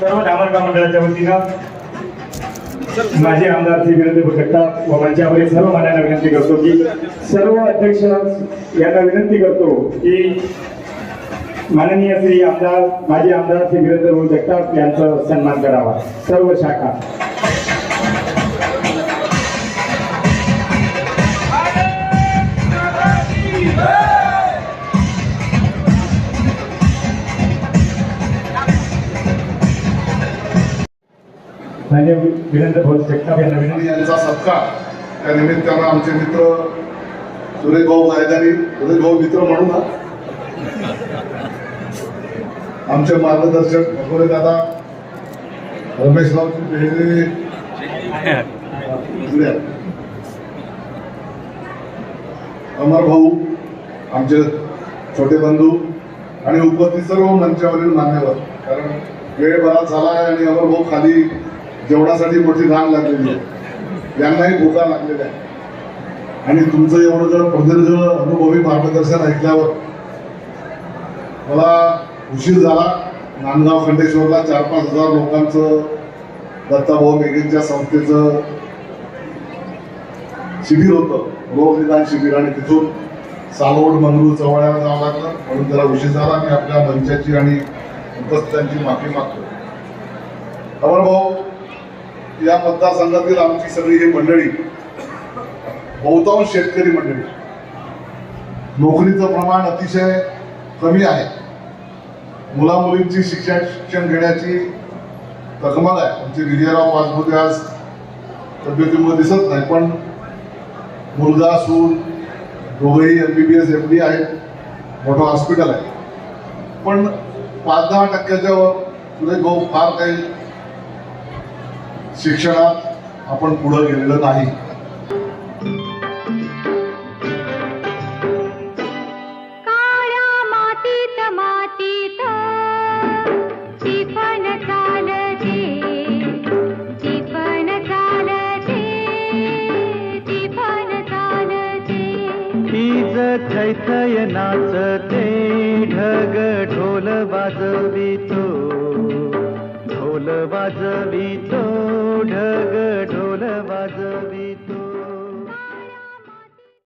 सर्व धामणगाव मंडळाच्या वतीनं माझे आमदार श्री वीरेंद्र जगताप व मंचावरील सर्व मान्यांना विनंती करतो की सर्व अध्यक्ष यांना विनंती करतो की माननीय श्री आमदार माजी आमदार श्री वीरेंद्र भाऊ जगताप यांचा सन्मान करावा. सर्व शाखा. मान्य वीरेंद्र भाऊ जगताप यांना विनंती. यांचा सत्कार त्या निमित्तानं आमचे मित्र सुरेश भाऊ गायदानी सुरेश भाऊ मित्र म्हणू ना आमचे मार्गदर्शक भगोरे दादा रमेश भाऊ अमर भाऊ आमचे छोटे बंधू आणि उपस्थित सर्व मंचावरील मान्यवर. कारण वेळ बराच झाला आहे आणि अमर भाऊ खाली जेवणासाठी मोठी रांग लागलेली आहे. यांनाही भूका लागलेल्या आहे आणि तुमचं एवढं जर प्रदीर्घ अनुभवी मार्गदर्शन ऐकल्यावर मला उशीर झाला. नांदगाव खंडेश्वरला चार पाच हजार लोकांचं दत्ताभाऊ मेघेंच्या संस्थेचं शिबिर होतं. रोगनिदान शिबिर आणि तिथून सालवड मंगरूळ चवळ्याला जावं लागलं. म्हणून त्याला उशीर झाला. मी आपल्या मंचाची आणि उपस्थितांची माफी मागतो अमर भाऊ या मतदारसंघातील आमची सगळी ही मंडळी बहुतांश शेतकरी मंडळी नोकरीचं प्रमाण अतिशय कमी आहे. मुलामुलींची शिक्षण शिक्षण घेण्याची तकमल आहे. आमचे विजयराव पाचपुते आज तब्येतीमुळे दिसत नाही पण मुलगा सून दोघंही M B B S M D आहेत. मोठं हॉस्पिटल आहे. पण पाच दहा टक्क्याच्या वर सुरेश फार काही शिक्षणात आपण पुढं गेलेलं नाही. थैथय नाचते ढग ढोल वाजवितो. ढोल वाजवितो ढग. ढोल